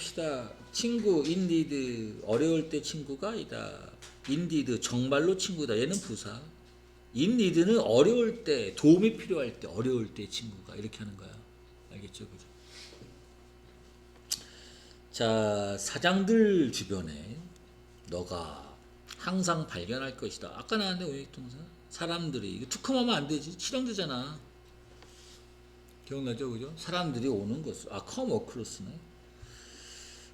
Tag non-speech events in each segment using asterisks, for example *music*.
봅시다. 친구 인디드 어려울 때 친구가 아니다. 인디드 정말로 친구다. 얘는 부사. 인디드는 어려울 때 도움이 필요할 때 어려울 때 친구가 이렇게 하는 거야. 알겠죠, 그죠? 자 사장들 주변에 너가 항상 발견할 것이다. 아까 나왔는데 우익동사 사람들이 이거 투컴하면 안 되지. 실형되잖아. 기억나죠, 그죠? 사람들이 오는 것을 아 come across네.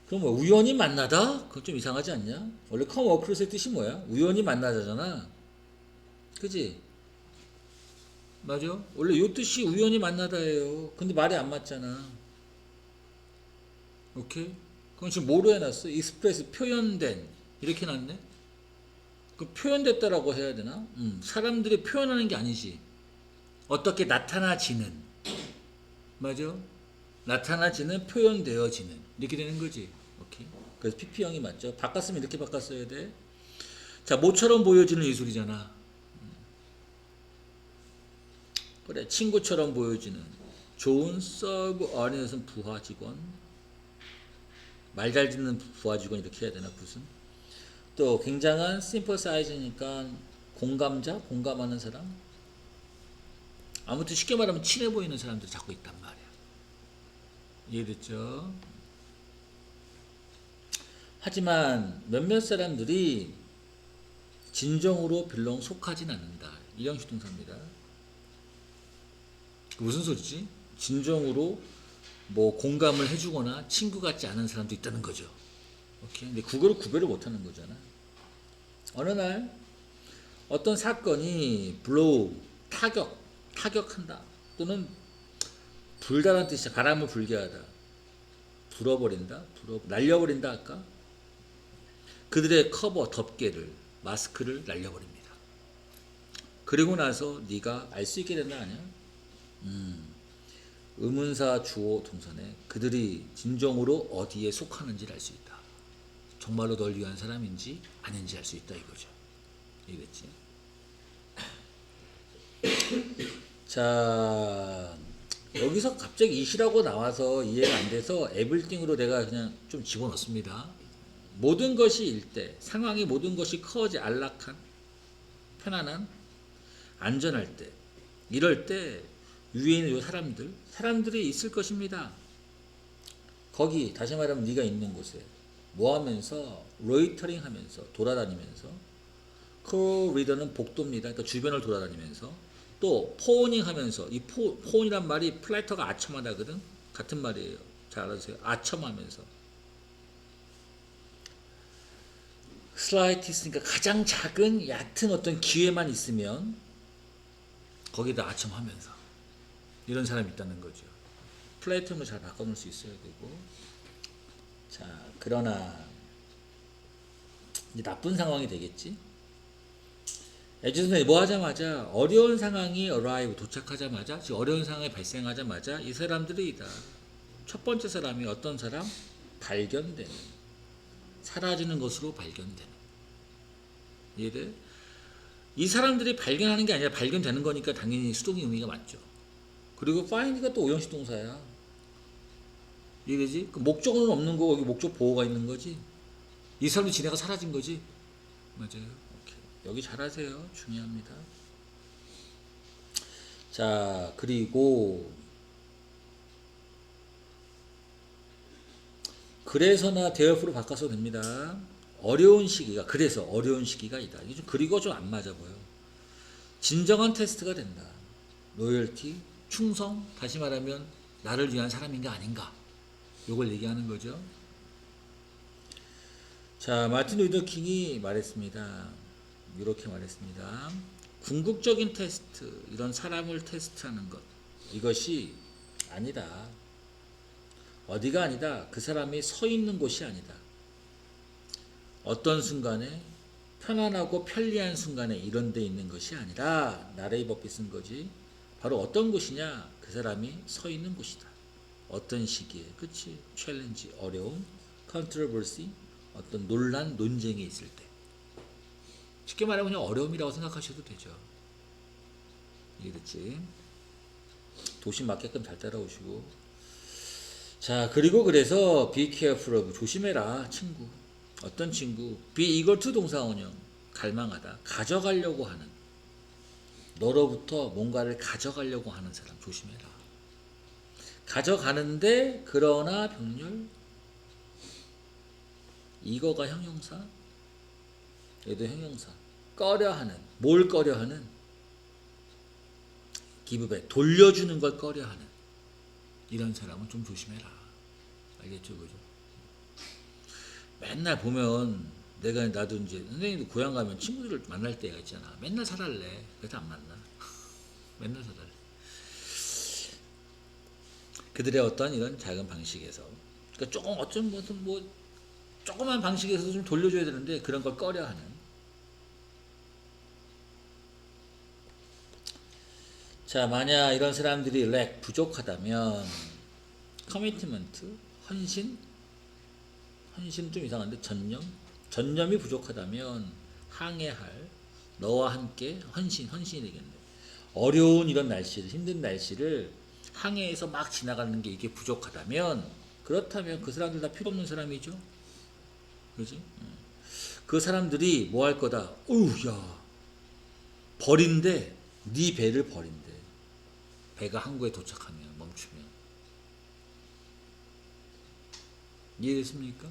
그럼 뭐 우연히 만나다? 그건 좀 이상하지 않냐? 원래 come across의 뜻이 뭐야? 우연히 만나자잖아. 그지? 맞아? 원래 요 뜻이 우연히 만나다예요. 근데 말이 안 맞잖아. 오케이? 그럼 지금 뭐로 해놨어? 익스프레스 표현된 이렇게 해놨네? 그 표현됐다라고 해야 되나? 음, 사람들이 표현하는 게 아니지. 어떻게 나타나지는 맞아? 나타나지는 표현되어지는 이렇게 되는 거지. 오케이. 그래서 PP형이 맞죠. 바꿨으면 이렇게 바꿨어야 돼. 자, 모처럼 보여지는 예술이잖아. 음. 그래, 친구처럼 보여지는 좋은 서브 어린애선 부하 직원. 말 잘 듣는 부하 직원 이렇게 해야 되나 무슨? 또 굉장한 심퍼사이즈니까 공감자, 공감하는 사람. 아무튼 쉽게 말하면 친해 보이는 사람들이 자꾸 있단 말이야. 이해됐죠? 하지만 몇몇 사람들이 진정으로 별로 속하진 않는다. 이형식 동사입니다. 무슨 소리지? 진정으로 뭐 공감을 해주거나 친구 같지 않은 사람도 있다는 거죠. 오케이. 근데 그거를 구별을 못하는 거잖아. 어느 날 어떤 사건이 블로우 타격 타격한다 또는 불다란 뜻이야 바람을 불게 하다 불어버린다 불어 날려버린다 할까 그들의 커버 덮개를 마스크를 날려버립니다. 그리고 나서 네가 알 수 있게 된다 아니야? 음, 의문사 주어 동선에 그들이 진정으로 어디에 속하는지를 알 수 있다. 정말로 널 위한 사람인지 아닌지 알 수 있다 이거죠. 이겠지? *coughs* 자 여기서 갑자기 이시라고 나와서 이해가 안 돼서 에블띵으로 내가 그냥 좀 집어넣습니다. 모든 것이 일때 상황이 모든 것이 커지 안락한 편안한 안전할 때 이럴 때 위에 있는 요 사람들 사람들이 있을 것입니다. 거기 다시 말하면 네가 있는 곳에 뭐 하면서 로이터링 하면서 돌아다니면서 코 리더는 복도입니다. 그러니까 주변을 돌아다니면서 또 포닝 하면서 이 포, 포이란 말이 플라이터가 아첨하다거든 같은 말이에요 잘 알아주세요 아첨하면서 슬라이티스니까 가장 작은 얕은 어떤 기회만 있으면 거기다 아첨하면서 이런 사람이 있다는 거죠 플라이터는 잘 바꿔놓을 수 있어야 되고 자 그러나 이제 나쁜 상황이 되겠지 에지선이 뭐 하자마자 어려운 상황이 arrive 도착하자마자 즉 어려운 상황이 발생하자마자 이 사람들이다. 첫 번째 사람이 어떤 사람? 발견되는 사라지는 것으로 발견되는 이해돼? 이 사람들이 발견하는 게 아니라 발견되는 거니까 당연히 수동의 의미가 맞죠. 그리고 find가 또 오형식 동사야. 이해되지? 그 목적어는 없는 거 여기 목적 보호가 있는 거지. 이 사람이 지내가 사라진 거지. 맞아요. 여기 잘하세요. 중요합니다. 자, 그리고 그래서나 대열프로 바꿔서 됩니다. 어려운 시기가 그래서 어려운 시기가 있다. 이게 좀 그리고 좀 안 맞아 보여. 진정한 테스트가 된다. 로열티, 충성, 다시 말하면 나를 위한 사람인가 아닌가. 요걸 얘기하는 거죠. 자, 마틴 루더 킹이 말했습니다. 이렇게 말했습니다. 궁극적인 테스트, 이런 사람을 테스트하는 것, 이것이 아니다. 어디가 아니다. 그 사람이 서 있는 곳이 아니다. 어떤 순간에 편안하고 편리한 순간에 이런 데 있는 것이 아니라 나레이 버피 쓴 거지. 바로 어떤 곳이냐? 그 사람이 서 있는 곳이다. 어떤 시기에, 그치? 챌린지, 어려움, 컨트로버시, 어떤 논란, 논쟁이 있을 때. 쉽게 말하면 그냥 어려움이라고 생각하셔도 되죠. 이해됐지? 도심 맞게끔 잘 따라오시고. 자 그리고 그래서 be careful 조심해라 친구. 어떤 친구? be eager to 동사원형 갈망하다 가져가려고 하는. 너로부터 뭔가를 가져가려고 하는 사람 조심해라. 가져가는데 그러나 병렬? 이거가 형용사? 얘도 형용사. 꺼려하는. 뭘 꺼려하는? 기브백 돌려주는 걸 꺼려하는 이런 사람은 좀 조심해라. 알겠죠 그죠? 맨날 보면 내가 나도 이제 선생님도 고향 가면 친구들을 만날 때가 있잖아. 맨날 살할래. 그래서 안 만나. *laughs* 맨날 살할래. 그들의 어떤 이런 작은 방식에서 그러니까 조금 어떤 무슨 뭐 조그만 방식에서 좀 돌려줘야 되는데 그런 걸 꺼려하는 자 만약 이런 사람들이 렉 부족하다면 커미트먼트 헌신? 헌신 좀 이상한데 전념? 전념이 부족하다면 항해할 너와 함께 헌신 헌신이 되겠네. 어려운 이런 날씨를 힘든 날씨를 항해해서 막 지나가는 게 이게 부족하다면 그렇다면 그 사람들 다 필요 없는 사람이죠. 그지? 응. 그 사람들이 뭐 할 거다? 어우 야. 버린대. 네 배를 버린대 배가 항구에 도착하면 멈추면 이해됐습니까?